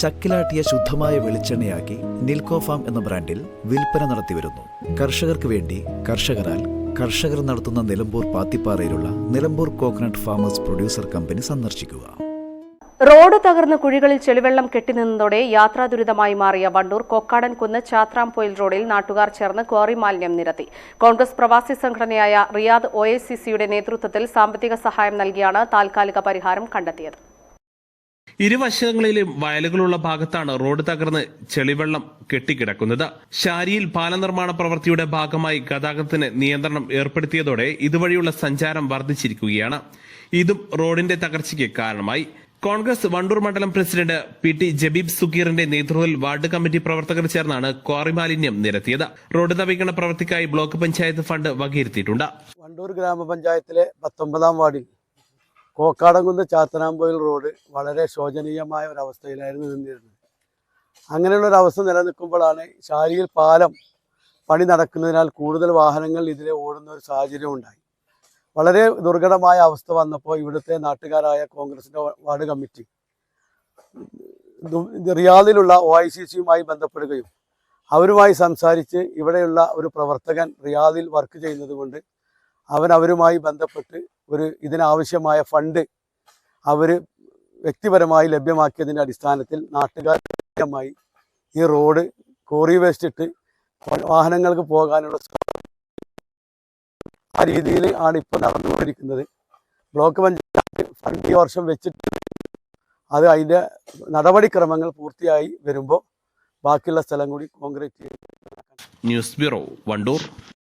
ചക്കിലാട്ടിയ ശുദ്ധമായ വെളിച്ചെണ്ണയാക്കി നിൽക്കോ ഫാം എന്ന ബ്രാൻഡിൽ വിൽപ്പന നടത്തിവരുന്നു കർഷകർക്ക് വേണ്ടി കർഷകരാൽ കർഷകർ നടത്തുന്ന Nilambur പാത്തിപ്പാറയിലുള്ള Nilambur coconut farmers producer company സന്ദർശിക്കുക. റോഡ് തകർന്ന് കുഴികളിൽ ചെളിവെള്ളം കെട്ടിനിന്നതോടെ യാത്രാ ദുരിതമായി മാറിയ വണ്ടൂർ കൊക്കാടൻ കുന്ന് ചാത്രാംപൊയിൽ റോഡിൽ നാട്ടുകാർ ചേർന്ന് ക്വാറി മാലിന്യം നിരത്തി. കോൺഗ്രസ് പ്രവാസി സംഘടനയായ റിയാദ് ഒ നേതൃത്വത്തിൽ സാമ്പത്തിക സഹായം നൽകിയാണ് താൽക്കാലിക പരിഹാരം കണ്ടെത്തിയത്. ഇരുവശങ്ങളിലും വയലുകളുള്ള ഭാഗത്താണ് റോഡ് തകർന്ന് ചെളിവെള്ളം കെട്ടിക്കിടക്കുന്നത്. ശാരിയിൽ പാലനിർമ്മാണ പ്രവൃത്തിയുടെ ഭാഗമായി ഗതാഗതത്തിന് നിയന്ത്രണം ഏർപ്പെടുത്തിയതോടെ ഇതുവഴിയുള്ള സഞ്ചാരം വർദ്ധിച്ചിരിക്കുകയാണ്. ഇതും റോഡിന്റെ തകർച്ചയ്ക്ക് കാരണമായി. കോൺഗ്രസ് വണ്ടൂർ മണ്ഡലം പ്രസിഡന്റ് പി ടി ജബീബ് സുഖീറിന്റെ നേതൃത്വത്തിൽ വാർഡ് കമ്മിറ്റി പ്രവർത്തകർ ചേർന്നാണ് ക്വാറി മാലിന്യം നിരത്തിയത്. റോഡ് നവീകരണ പ്രവൃത്തിക്കായി ബ്ലോക്ക് പഞ്ചായത്ത് ഫണ്ട് വകയിരുത്തിയിട്ടുണ്ട്. വണ്ടൂർ ഗ്രാമപഞ്ചായത്തിലെ പത്തൊമ്പതാം വാർഡിൽ കോക്കാടംകുന്ന് ചാത്തനാമ്പൊയിൽ റോഡ് വളരെ ശോചനീയമായ ഒരവസ്ഥയിലായിരുന്നു നിന്നിരുന്നത്. അങ്ങനെയുള്ള ഒരു അവസ്ഥ നിലനിൽക്കുമ്പോഴാണ് ശാരിയിൽ പാലം പണി നടക്കുന്നതിനാൽ കൂടുതൽ വാഹനങ്ങൾ ഇതിലെ ഓടുന്ന ഒരു സാഹചര്യം ഉണ്ടായി. വളരെ ദുർഘടമായ അവസ്ഥ വന്നപ്പോൾ ഇവിടുത്തെ നാട്ടുകാരായ കോൺഗ്രസിന്റെ വാർഡ് കമ്മിറ്റി റിയാദിലുള്ള ഒ ഐ സി സിയുമായി ബന്ധപ്പെടുകയും അവരുമായി സംസാരിച്ച് ഇവിടെയുള്ള ഒരു പ്രവർത്തകൻ റിയാദിൽ വർക്ക് ചെയ്യുന്നത് കൊണ്ട് അവൻ അവരുമായി ബന്ധപ്പെട്ട് ഒരു ഇതിനാവശ്യമായ ഫണ്ട് അവർ വ്യക്തിപരമായി ലഭ്യമാക്കിയതിന്റെ അടിസ്ഥാനത്തിൽ നാട്ടുകാരുമായി ഈ റോഡ് കോറി വേസ്റ്റ് ഇട്ട് വാഹനങ്ങൾക്ക് പോകാനുള്ള ആ രീതിയിൽ ആണ് ഇപ്പോൾ നടന്നുകൊണ്ടിരിക്കുന്നത്. ബ്ലോക്ക് പഞ്ചായത്ത് ഫണ്ട് ഈ വർഷം വെച്ചിട്ട് അത് അതിന്റെ നടപടിക്രമങ്ങൾ പൂർത്തിയായി വരുമ്പോൾ ബാക്കിയുള്ള സ്ഥലം കൂടി കോൺക്രീറ്റ് ചെയ്യും ന്യൂസ് ബ്യൂറോ വണ്ടൂർ.